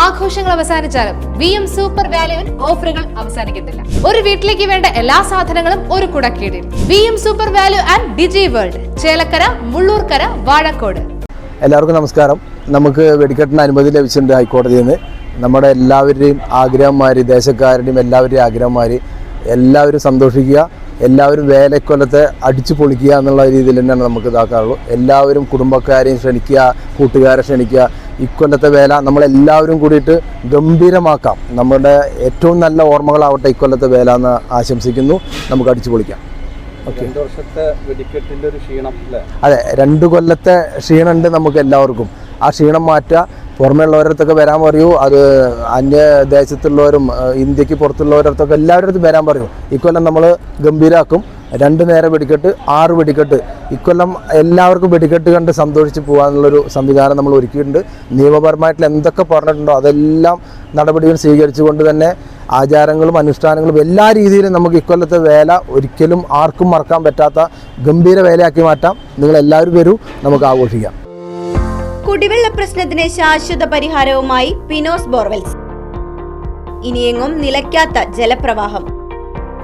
ആഘോഷങ്ങൾ അവസാനിച്ചാലും V M super വാല്യുവിൽ ഓഫറുകൾ അവസാനിക്കുന്നില്ല ഒരു വീട്ടിലേക്ക് വേണ്ട എല്ലാ സാധനങ്ങളും ഒരു കുടക്കീടിൽ. V M super value and digi world Chelakkara Mullurkara Vazhakode. എല്ലാവർക്കും നമസ്കാരം. നമുക്ക് വെടിക്കെട്ടിന് അനുമതി ലഭിച്ചിട്ടുണ്ട് ഹൈക്കോടതിയിൽ നിന്ന്. നമ്മുടെ എല്ലാവരുടെയും ആഗ്രഹന്മാർ ദേശക്കാരുടെയും എല്ലാവരുടെയും ആഗ്രഹന്മാർ എല്ലാവരും സന്തോഷിക്കുക എല്ലാവരും വേലക്കൊല്ലത്തെ അടിച്ചു പൊളിക്കുക എന്നുള്ള രീതിയിൽ തന്നെയാണ് നമുക്ക് ഇതാക്കാറുള്ളൂ എല്ലാവരും കുടുംബക്കാരെയും ക്ഷണിക്കുക കൂട്ടുകാരെ ക്ഷണിക്കുക ഇക്കൊല്ലത്തെ വേല നമ്മളെല്ലാവരും കൂടിയിട്ട് ഗംഭീരമാക്കാം. നമ്മുടെ ഏറ്റവും നല്ല ഓർമ്മകളാവട്ടെ ഇക്കൊല്ലത്തെ വേല എന്ന് ആശംസിക്കുന്നു. നമുക്ക് അടിച്ചു പൊളിക്കാം. അതെ രണ്ട് കൊല്ലത്തെ ക്ഷീണമുണ്ട് നമുക്ക് എല്ലാവർക്കും. ആ ക്ഷീണം മാറ്റുക. പുറമേ ഉള്ളവരടുത്തൊക്കെ വരാൻ പറയൂ. അത് അന്യ ദേശത്തുള്ളവരും ഇന്ത്യയ്ക്ക് പുറത്തുള്ളവരടുത്തൊക്കെ എല്ലാവരുടെ അടുത്തും വരാൻ പറയൂ. ഇക്കൊല്ലം നമ്മൾ ഗംഭീരാക്കും. രണ്ട് നേരം വെടിക്കെട്ട് ആറ് വെടിക്കെട്ട്. ഇക്കൊല്ലം എല്ലാവർക്കും വെടിക്കെട്ട് കണ്ട് സന്തോഷിച്ച് പോകാനുള്ളൊരു സംവിധാനം നമ്മൾ ഒരുക്കിയിട്ടുണ്ട്. നിയമപരമായിട്ടുള്ള എന്തൊക്കെ പറഞ്ഞിട്ടുണ്ടോ അതെല്ലാം നടപടികൾ സ്വീകരിച്ചുകൊണ്ട് തന്നെ ആചാരങ്ങളും അനുഷ്ഠാനങ്ങളും എല്ലാ രീതിയിലും നമുക്ക് ഇക്കൊല്ലത്തെ വേല ഒരിക്കലും ആർക്കും മറക്കാൻ പറ്റാത്ത ഗംഭീര വേലയാക്കി മാറ്റാം. നിങ്ങൾ എല്ലാവരും വരൂ. നമുക്ക് ആഘോഷിക്കാം. കുടിവെള്ള പ്രശ്നത്തിന് ശാശ്വത പരിഹാരവുമായി പിനോസ് ബോർവെൽസ്. ഇനിയെങ്ങും നിലയ്ക്കാത്ത ജലപ്രവാഹം.